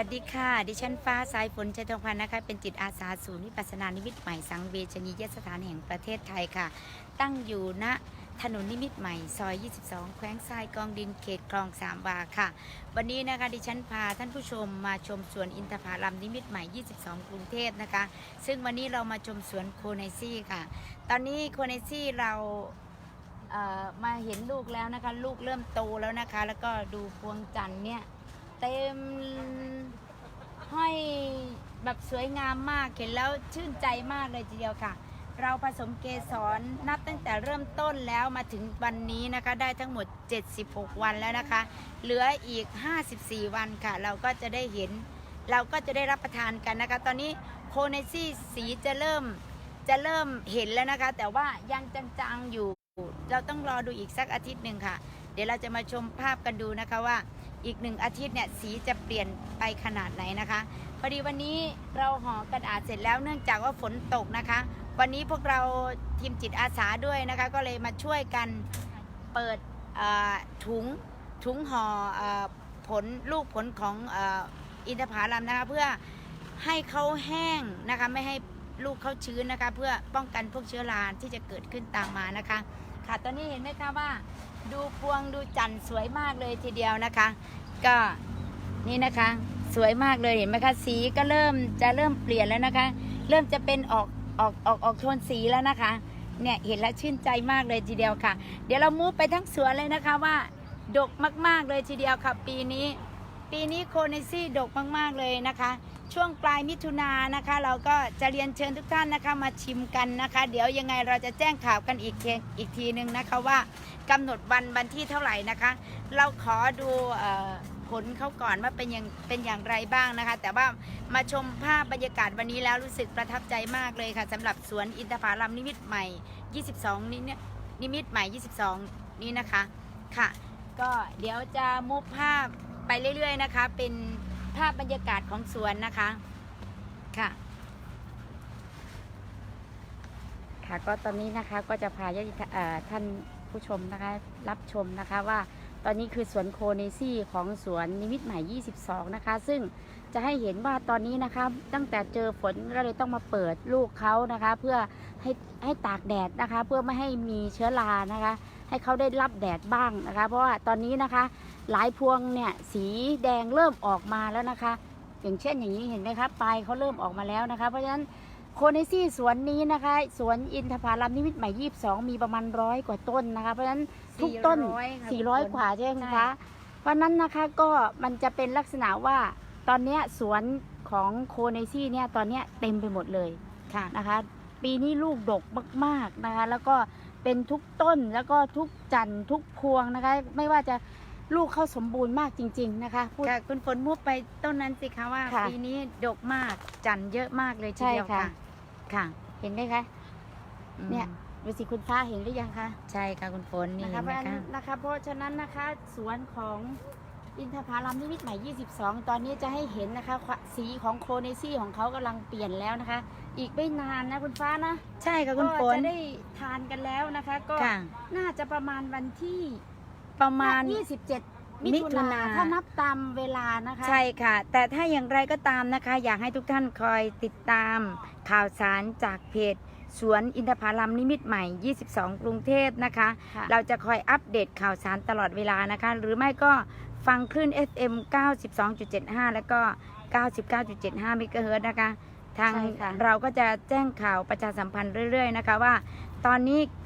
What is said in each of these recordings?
วัสดีค่ะ ดิฉันฟ้าสายฝนชัยทองพันธ์นะคะ เป็นจิตอาสาศูนย์วิปัสสนานิมิตใหม่สังเวชนียสถานแห่งประเทศไทยค่ะ ตั้งอยู่ณถนนนิมิตใหม่ ซอย 22 แขวงทรายกองดินเขตคลองสามวาค่ะ วันนี้นะคะดิฉันพาท่านผู้ชมมาชมสวนอินทผลัมนิมิตใหม่ 22 กรุงเทพนะคะ ซึ่งวันนี้เรามาชมสวนโคไนซี่ค่ะ ตอนนี้โคไนซี่เรามาเห็นลูกแล้วนะคะ ลูกเริ่มโตแล้วนะคะ แล้วก็ดูพวงจันทร์เนี่ย เต็มห้อยแบบสวยงามมากเห็นแล้วชื่นใจมากเลยทีเดียวค่ะ เราผสมเกสรนับตั้งแต่เริ่มต้นแล้วมาถึงวันนี้นะคะ ได้ทั้งหมด 76 วันแล้วนะคะ เหลืออีก 54 วันค่ะ เราก็จะได้เห็น เราก็จะได้รับประทานกันนะคะ ตอนนี้โคเนซี่สีจะเริ่มจะเริ่มเห็นแล้วนะคะ แต่ว่ายังจางๆอยู่ เราต้องรอดูอีกสักอาทิตย์หนึ่งค่ะ เดี๋ยวเราจะมาชมภาพกันดูนะคะว่าอีกหนึ่งอาทิตย์เนี่ยสีจะเปลี่ยนไปขนาดไหนนะคะพอดีวันนี้เราห่อกระดาษเสร็จแล้วเนื่องจากว่าฝนตกนะคะ วันนี้พวกเราทีมจิตอาสาด้วยนะคะ ก็เลยมาช่วยกันเปิดถุงถุงห่อเอ่อผลลูกผลของอออินทผลัมนะคะ เพื่อให้เขาแห้งนะคะไม่ให้ลูกเขาชื้นนะคะ เพื่อป้องกันพวกเชื้อราที่จะเกิดขึ้นตามมานะคะ ค่ะตอนนี้เห็นไหมคะว่า ดูพวงดูจันทร์สวยมากเลยทีเดียวนะคะ ก็นี่นะคะ สวยมากเลยเห็นไหมคะสีก็เริ่มจะเริ่มเปลี่ยนแล้วนะคะ เริ่มจะเป็นออกออกออกออกโทนสีแล้วนะคะเนี่ยเห็นแล้วชื่นใจมากเลยทีเดียวค่ะ เดี๋ยวเรามูฟไปทั้งสวนเลยนะคะว่าดกมากๆเลยทีเดียวค่ะ ปีนี้ ปีนี้โคเนซี่ดกมากๆเลยนะคะ ช่วงปลายมิถุนายนนะคะ เราก็จะเรียนเชิญทุกท่านนะคะมาชิมกันนะคะ เดี๋ยวยังไงเราจะแจ้งข่าวกันอีกเทอีกทีหนึ่งนะคะว่ากำหนดวันวันที่เท่าไหร่นะคะ เราขอดูผลเขาก่อนว่าเป็นอย่างเป็นอย่างไรบ้างนะคะ แต่ว่ามาชมภาพบรรยากาศวันนี้แล้วรู้สึกประทับใจมากเลยค่ะสำหรับสวนอินทผลัมนิมิตใหม่ 22 นี้เนี่ยนิมิตใหม่ 22 นี้นะคะค่ะ ก็เดี๋ยวจะมุกภาพไปเรื่อยๆนะคะเป็น ภาพบรรยากาศของสวนนะคะค่ะ ค่ะก็ตอนนี้นะคะก็จะพาญาติท่านผู้ชมนะคะรับชมนะคะว่าตอนนี้คือสวนโคเนซี่ของสวนนิมิตใหม่ 22 นะคะ ซึ่งจะให้เห็นว่าตอนนี้นะคะตั้งแต่เจอฝนก็เลยต้องมาเปิดลูกเขานะคะ เพื่อให้ให้ตากแดดนะคะ เพื่อไม่ให้มีเชื้อรานะคะ ให้เขาได้รับแดดบ้างนะคะ เพราะว่าตอนนี้นะคะ หลายพวงเนี่ยสีแดงเริ่มออกมาแล้วนะคะ อย่างเช่นอย่างนี้เห็นไหมคะปลายเขาเริ่มออกมาแล้วนะคะ เพราะฉะนั้นโคเนซี่สวนนี้นะคะ สวนอินทผลัมนิมิตใหม่22มีประมาณร้อยกว่าต้นนะคะ เพราะฉะนั้นทุกต้น 400ค่ะ400 กว่าใช่ไหมใช่คะ เพราะฉะนั้นนะคะก็มันจะเป็นลักษณะว่าตอนเนี้ยสวนของโคเนซี่เนี่ยตอนเนี้ยเต็มไปหมดเลยค่ะ นะคะ ปีนี้ลูกดกมากๆนะคะ แล้วก็เป็นทุกต้นแล้วก็ทุกจันทร์ทุกพวงนะคะ ไม่ว่าจะ ลูกเข้าสมบูรณ์มากจริง ๆ นะคะพูด ค่ะคุณฝนมุกไปต้นนั้นสิคะว่าค่ะปีนี้ดกมากจันทร์เยอะมากเลยทีใช่เดียวค่ะ ค่ะ ค่ะเห็นไหมคะ อืมเนี่ย ดูสิคุณฟ้าเห็นหรือยังคะใช่ค่ะคุณฝนนี่นะเห็คะนเพไหมราะฉะคะ นั้นนะคะเพราะฉะนั้นนะคะสวนของอินทผลัมนิมิตใหม่ 22 ตอนนี้จะให้เห็นนะคะควะสีของโคเนซี่ของเขากำลังเปลี่ยนแล้วนะคะ อีกไม่นานนะคุณฟ้านะใช่ค่ะคุณฝก็นจะได้ทานกันแล้วนะคะ ก็ค่ะ น่าจะประมาณวันที่ ประมาณ 27 มิมิถุถุนานาถ้านับตามเวลานะคะ ใช่ค่ะ แต่ถ้าอย่างไรก็ตามนะคะ อยากให้ทุกท่านคอยติดตามข่าวสารจากเพจสวนอินทผลัมนิมิตใหม่ 22 กรุงเทพนะคะค่ะเราจะคอยอัปเดตข่าวสารตลอดเวลานะคะ หรือไม่ก็ฟังคลื่น FM 92.75 แล้วก็ 99.75 เมกะเฮิรตซ์นะคะ ทางใช่ค่ะเราก็จะแจ้งข่าวประชาสัมพันธ์เรื่อย ๆ นะคะว่า ตอนนี้อ่า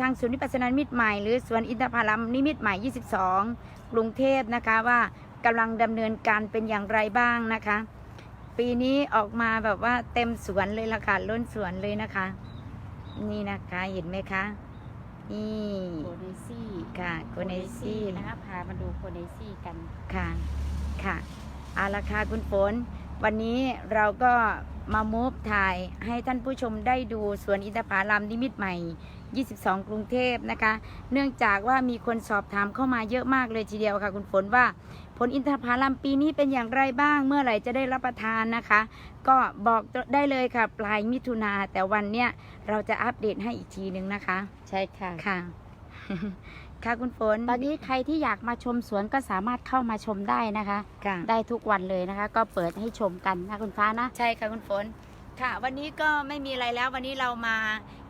ทางศูนย์วิปัสสนานิมิตใหม่หรือสวนอินทผลัมนิมิตใหม่ 22 กรุงเทพนะคะว่ากำลังดำเนินการเป็นอย่างไรบ้างนะคะ ปีนี้ออกมาแบบว่าเต็มสวนเลยละค่ะล้นสวนเลยนะคะ นี่นะคะเห็นไหมคะนี่โคเนซี่ค่ะโคเนซี่นะคะพามาดูโคเนซี่กันค่ะค่ะเอาละค่ะคุณฝนวันนี้เราก็มามูฟถ่ายให้ท่านผู้ชมได้ดูสวนอินทผลัมนิมิตใหม่ 22 กรุงเทพนะคะ เนื่องจากว่ามีคนสอบถามเข้ามาเยอะมากเลยทีเดียวค่ะ คุณฝนว่าผลอินทผลัมปีนี้เป็นอย่างไรบ้าง เมื่อไหร่จะได้รับประทานนะคะ ก็บอกได้เลยค่ะ ปลายมิถุนาแต่วันเนี้ยเราจะอัปเดตให้อีกทีหนึ่งนะคะ ใช่ค่ะค่ะ ค่ะคุณฝน ตอนนี้ใครที่อยากมาชมสวนก็สามารถเข้ามาชมได้นะคะค่ะได้ทุกวันเลยนะคะ ก็เปิดให้ชมกันนะคุณฟ้านะ ใช่ค่ะคุณฝนค่ะ วันนี้ก็ไม่มีอะไรแล้ววันนี้เรามา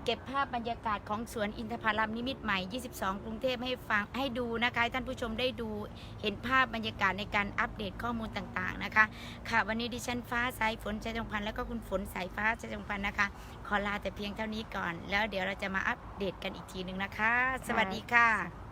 เก็บภาพบรรยากาศของสวนอินทผลัมนิมิตใหม่ 22 กรุงเทพให้ฟังให้ดูนะคะให้ท่านผู้ชมได้ดูเห็นภาพบรรยากาศในการอัปเดตข้อมูลต่างๆนะคะ ค่ะวันนี้ดิฉันฟ้าสายฝนชัยจงพันธ์แล้วก็คุณฝนสายฟ้าชัยจงพันธ์นะคะ ขอลาแต่เพียงเท่านี้ก่อน แล้วเดี๋ยวเราจะมาอัปเดตกันอีกทีหนึ่งนะคะ สวัสดีค่ะ